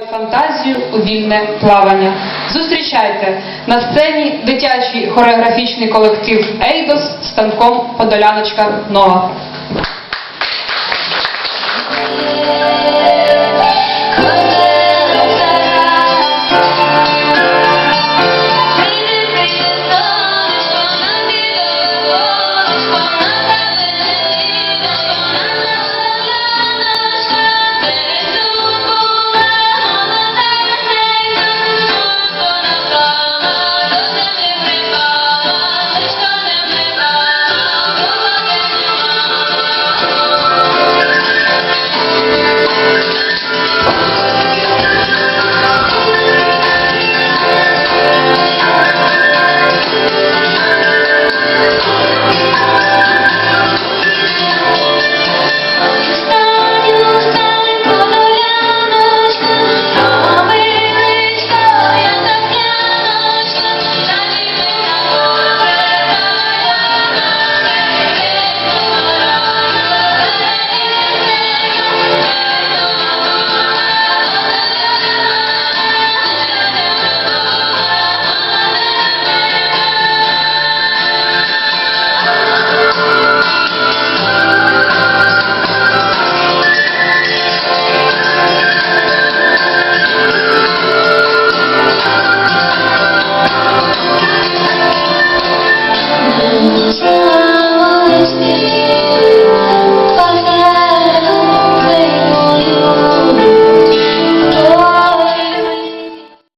Фантазію у вільне плавання. Зустрічайте на сцені дитячий хореографічний колектив Ейдос з танком Подоляночка Нова.